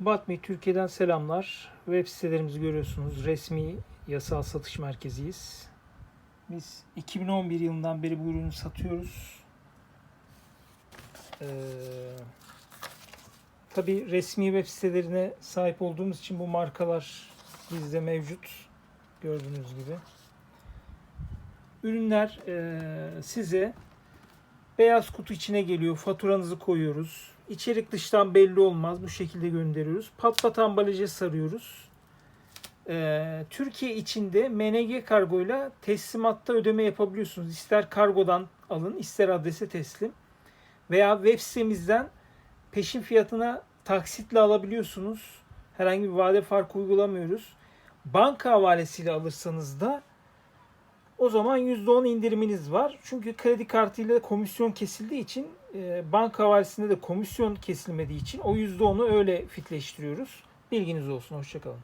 Batmi Türkiye'den selamlar. Web sitelerimizi görüyorsunuz. Resmi yasal satış merkeziyiz. Biz 2011 yılından beri bu ürünü satıyoruz. Ee, tabii resmi web sitelerine sahip olduğumuz için bu markalar bizde mevcut. Gördüğünüz gibi. Ürünler e, size beyaz kutu içine geliyor. Faturanızı koyuyoruz. İçerik dıştan belli olmaz. Bu şekilde gönderiyoruz. Patlat ambalaja sarıyoruz. Ee, Türkiye içinde MNG kargoyla teslimatta ödeme yapabiliyorsunuz. İster kargodan alın, ister adrese teslim. Veya web sitemizden peşin fiyatına taksitle alabiliyorsunuz. Herhangi bir vade farkı uygulamıyoruz. Banka havalesiyle alırsanız da o zaman %10 indiriminiz var. Çünkü kredi kartıyla komisyon kesildiği için e, banka havalesinde de komisyon kesilmediği için o %10'u öyle fitleştiriyoruz. Bilginiz olsun. Hoşçakalın.